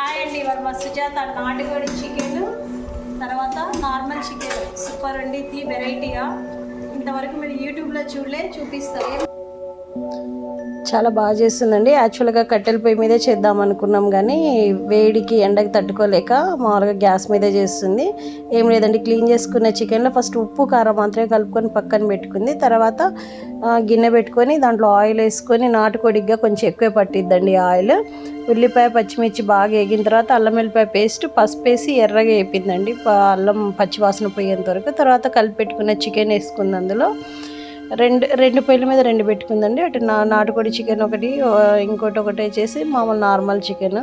Hi అండి. ఇవాళ మా సుజాత నాటుకోడి చికెన్ తర్వాత నార్మల్ చికెన్ సూపర్ అండి. ఇది వెరైటీగా ఇంతవరకు మీరు యూట్యూబ్లో చూడలే చూపిస్తారు చాలా బాగా చేస్తుందండి. యాక్చువల్గా కట్టెల పొయ్యి మీదే చేద్దాం అనుకున్నాం కానీ వేడికి ఎండకి తట్టుకోలేక మామూలుగా గ్యాస్ మీదే చేస్తుంది. ఏం లేదండి క్లీన్ చేసుకున్న చికెన్లో ఫస్ట్ ఉప్పు కారం మాత్రమే కలుపుకొని పక్కన పెట్టుకుంది. తర్వాత గిన్నె పెట్టుకొని దాంట్లో ఆయిల్ వేసుకొని నాటుకోడిగా కొంచెం ఎక్కువ పట్టిద్దండి ఆయిల్. ఉల్లిపాయ పచ్చిమిర్చి బాగా వేగిన తర్వాత అల్లం వెల్లిపాయ పేస్ట్ పసుపు వేసి ఎర్రగా వేపిందండి అల్లం పచ్చివాసన పోయేంత వరకు. తర్వాత కలిపి పెట్టుకున్న చికెన్ వేసుకుంది అందులో. రెండు రెండు పొయ్యిల మీద రెండు పెట్టుకుందండి. అటు నా నాటుకోడి చికెన్ ఒకటి ఇంకోటి ఒకటి వచ్చేసి మామూలు నార్మల్ చికెన్.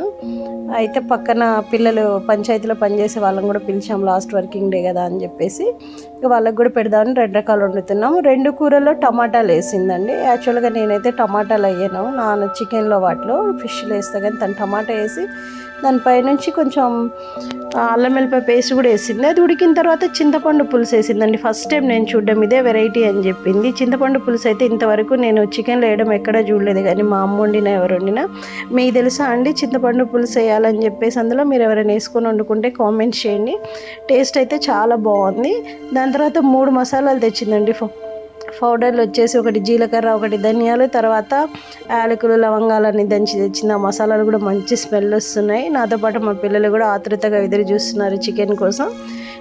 అయితే పక్కన పిల్లలు పంచాయతీలో పనిచేసే వాళ్ళని కూడా పిలిచాం లాస్ట్ వర్కింగ్ డే కదా అని చెప్పేసి. ఇక వాళ్ళకి కూడా పెడదామని రెండు రకాలు వండుతున్నాం. రెండు కూరల్లో టమాటాలు వేసిందండి. యాక్చువల్గా నేనైతే టమాటాలు అయ్యాను. నా చికెన్లో వాటిలో ఫిష్లు వేస్తా కానీ తను టమాటా వేసి దానిపై నుంచి కొంచెం అల్లం వెల్లిపాయ పేస్ట్ కూడా వేసింది. అది ఉడికిన తర్వాత చింతపండు పులుసు వేసిందండి. ఫస్ట్ టైం నేను చూడడం ఇదే వెరైటీ అని చెప్పింది. చింతపండు పులుసు అయితే ఇంతవరకు నేను చికెన్లో వేయడం ఎక్కడా చూడలేదు. కానీ మా అమ్మ వండినా ఎవరు వండినా మీకు తెలుసా అండి? చింతపండు పులుసు వేయాలని చెప్పేసి అందులో మీరు ఎవరైనా వేసుకొని వండుకుంటే కామెంట్ చేయండి. టేస్ట్ అయితే చాలా బాగుంది. దాని తర్వాత మూడు మసాలాలు తెచ్చిందండి. ఫ- పౌడర్లు వచ్చేసి ఒకటి జీలకర్ర ఒకటి ధనియాలు తర్వాత యాలకులు లవంగాలన్నీ దంచి తెచ్చిన మసాలాలు కూడా మంచి స్మెల్ వస్తున్నాయి. నాతో పాటు మా పిల్లలు కూడా ఆతృతగా ఎదురు చూస్తున్నారు చికెన్ కోసం.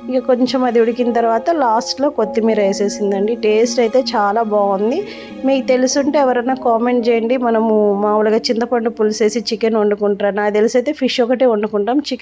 ఇక కొంచెం అది ఉడికిన తర్వాత లాస్ట్లో కొత్తిమీర వేసేసిందండి. టేస్ట్ అయితే చాలా బాగుంది. మీకు తెలుసుంటే ఎవరైనా కామెంట్ చేయండి. మనము మామూలుగా చింతపండు పులుసేసి చికెన్ వండుకుంటారు? నాకు తెలిసి అయితే ఫిష్ ఒకటే వండుకుంటాం. చికెన్